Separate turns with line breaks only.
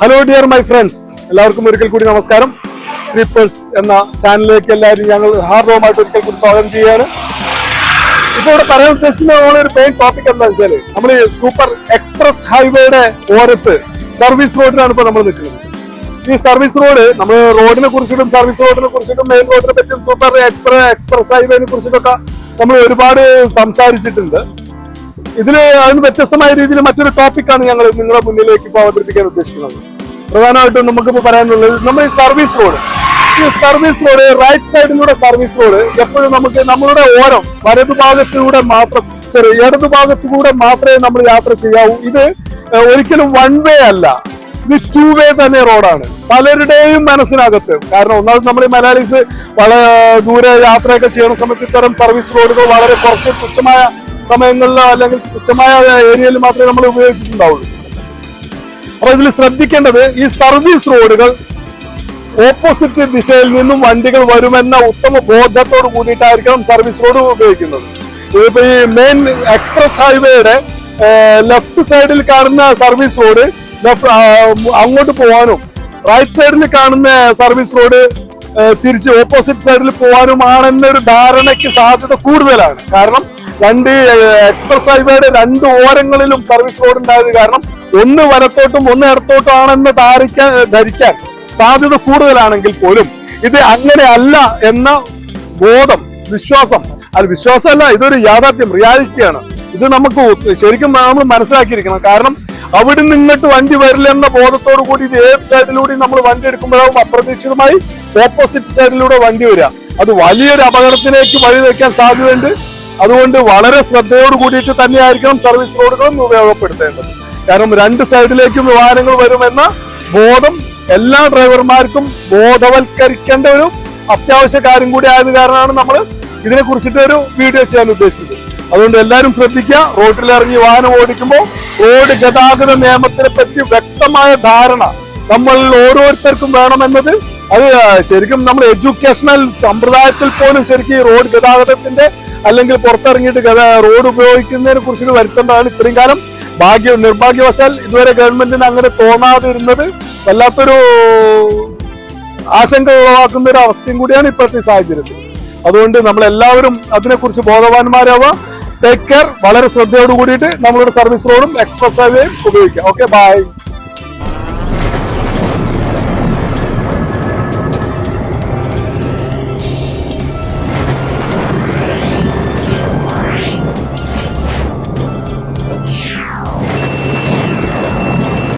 Hello dear my friends എല്ലാവർക്കും ഒരിക്കൽ കൂടി നമസ്കാരം. ക്രീപ്പേഴ്സ് എന്ന ചാനലിലേക്ക് എല്ലാവരും ഞങ്ങൾ ഹാർദവുമായിട്ട് ഒരിക്കൽ കൂടി സ്വാഗതം ചെയ്യുകയാണ്. ഇപ്പോൾ ഇവിടെ പറയാൻ ഉദ്ദേശിക്കുന്ന ഒരു മെയിൻ ടോപ്പിക് എന്താ വെച്ചാൽ നമ്മൾ ഈ സൂപ്പർ എക്സ്പ്രസ് ഹൈവേയുടെ ഓരത്ത് സർവീസ് റോഡിലാണ് ഇപ്പോൾ നമ്മൾ നിൽക്കുന്നത്. ഈ സർവീസ് റോഡ് നമ്മൾ റോഡിനെ കുറിച്ചിട്ടും സർവീസ് റോഡിനെ കുറിച്ചിട്ടും മെയിൻ റോഡിനെ പറ്റിയും സൂപ്പർ എക്സ്പ്രസ് എക്സ്പ്രസ് ഹൈവേനെ കുറിച്ചിട്ടൊക്കെ നമ്മൾ ഒരുപാട് സംസാരിച്ചിട്ടുണ്ട്. ഇതിൽ അതിന് വ്യത്യസ്തമായ രീതിയിൽ മറ്റൊരു ടോപ്പിക്കാണ് ഞങ്ങൾ നിങ്ങളുടെ മുന്നിലേക്ക് ഇപ്പോൾ അവതരിപ്പിക്കാൻ ഉദ്ദേശിക്കുന്നത്. പ്രധാനമായിട്ടും നമുക്കിപ്പോൾ പറയാനുള്ളത് നമ്മൾ ഈ സർവീസ് റോഡ് ഈ സർവീസ് റോഡ് റൈറ്റ് സൈഡിലൂടെ സർവീസ് റോഡ് എപ്പോഴും നമുക്ക് നമ്മളുടെ ഓരം വലതു ഭാഗത്തിലൂടെ മാത്രം സോറി ഇടതു ഭാഗത്തിലൂടെ മാത്രമേ നമ്മൾ യാത്ര ചെയ്യാവൂ. ഇത് ഒരിക്കലും വൺ വേ അല്ല. ഇത് ടു വേ തന്നെ റോഡാണ് പലരുടെയും മനസ്സിനകത്ത്. കാരണം ഒന്നാമത് നമ്മൾ ഈ മലയാളീസ് വളരെ ദൂരെ യാത്രയൊക്കെ ചെയ്യുന്ന സമയത്ത് ഇത്തരം സർവീസ് റോഡുകൾ വളരെ കുറച്ച് തുച്ഛമായ സമയങ്ങളിലോ അല്ലെങ്കിൽ തുച്ഛമായ ഏരിയയിൽ മാത്രമേ നമ്മൾ ഉപയോഗിച്ചിട്ടുണ്ടാവുള്ളൂ. അപ്പൊ ഇതിൽ ശ്രദ്ധിക്കേണ്ടത് ഈ സർവീസ് റോഡുകൾ ഓപ്പോസിറ്റ് ദിശയിൽ നിന്നും വണ്ടികൾ വരുമെന്ന ഉത്തമ ബോധത്തോട് കൂടിയിട്ടായിരിക്കണം സർവീസ് റോഡ് ഉപയോഗിക്കുന്നത്. ഇതിപ്പോ ഈ മെയിൻ എക്സ്പ്രസ് ഹൈവേയുടെ ലെഫ്റ്റ് സൈഡിൽ കാണുന്ന സർവീസ് റോഡ് അങ്ങോട്ട് പോകാനും റൈറ്റ് സൈഡിൽ കാണുന്ന സർവീസ് റോഡ് തിരിച്ച് ഓപ്പോസിറ്റ് സൈഡിൽ പോകാനുമാണെന്നൊരു ധാരണയ്ക്ക് സാധ്യത കൂടുതലാണ്. കാരണം രണ്ട് എക്സ്പ്രസ് ഹൈവേയുടെ രണ്ട് ഓരങ്ങളിലും സർവീസ് റോഡ് ഉണ്ടായത് കാരണം ഒന്ന് വലത്തോട്ടും ഒന്ന് ഇടത്തോട്ടും ആണെന്ന് ധാരിക്കാൻ ധരിക്കാൻ സാധ്യത കൂടുതലാണെങ്കിൽ പോലും ഇത് അങ്ങനെ അല്ല എന്ന ബോധം വിശ്വാസം. അത് വിശ്വാസമല്ല ഇതൊരു യാഥാർത്ഥ്യം റിയാലിറ്റിയാണ്. ഇത് നമുക്ക് ശരിക്കും നമ്മൾ മനസ്സിലാക്കിയിരിക്കണം. കാരണം അവിടെ നിന്നിട്ട് വണ്ടി വരില്ലെന്ന ബോധത്തോടു കൂടി ഇത് ഏത് സൈഡിലൂടെ നമ്മൾ വണ്ടി എടുക്കുമ്പോഴാവും അപ്രതീക്ഷിതമായി ഓപ്പോസിറ്റ് സൈഡിലൂടെ വണ്ടി വരിക. അത് വലിയൊരു അപകടത്തിലേക്ക് വഴി വയ്ക്കാൻ സാധ്യതയുണ്ട്. അതുകൊണ്ട് വളരെ ശ്രദ്ധയോട് കൂടിയിട്ട് തന്നെയായിരിക്കണം സർവീസ് റോഡുകളും ഉപയോഗപ്പെടുത്തേണ്ടത്. കാരണം രണ്ട് സൈഡിലേക്കും വാഹനങ്ങൾ വരുമെന്ന ബോധം എല്ലാ ഡ്രൈവർമാർക്കും ബോധവൽക്കരിക്കേണ്ട ഒരു അത്യാവശ്യ കാര്യം കൂടി ആയത് കാരണമാണ് നമ്മൾ ഇതിനെ കുറിച്ചിട്ട് ഒരു വീഡിയോ ചെയ്യാൻ ഉദ്ദേശിച്ചത്. അതുകൊണ്ട് എല്ലാവരും ശ്രദ്ധിക്കുക. റോഡിൽ ഇറങ്ങി വാഹനം ഓടിക്കുമ്പോൾ റോഡ് ഗതാഗത നിയമത്തിനെ പറ്റി വ്യക്തമായ ധാരണ നമ്മൾ ഓരോരുത്തർക്കും വേണമെന്നത് അത് ശരിക്കും നമ്മൾ എഡ്യൂക്കേഷണൽ സമ്പ്രദായത്തിൽ പോലും ശരിക്കും ഈ റോഡ് ഗതാഗതത്തിന്റെ അല്ലെങ്കിൽ പുറത്തിറങ്ങിയിട്ട് റോഡ് ഉപയോഗിക്കുന്നതിനെ കുറിച്ച് വരുത്തേണ്ടതാണ് ഇത്രയും കാലം. ഭാഗ്യ നിർഭാഗ്യവശാൽ ഇതുവരെ ഗവൺമെന്റിന് അങ്ങനെ തോന്നാതിരുന്നത് വല്ലാത്തൊരു ആശങ്ക ഉളവാക്കുന്ന ഒരു അവസ്ഥയും കൂടിയാണ് ഇപ്പോഴത്തെ സാഹചര്യത്തിൽ. അതുകൊണ്ട് നമ്മൾ എല്ലാവരും അതിനെക്കുറിച്ച് ബോധവാന്മാരാവുക. ടേക്ക് കെയർ വളരെ ശ്രദ്ധയോട് കൂടിയിട്ട് നമ്മളുടെ സർവീസ് റോഡും എക്സ്പ്രസ് ഹൈവേയും ഉപയോഗിക്കുക ഓക്കെ ബൈ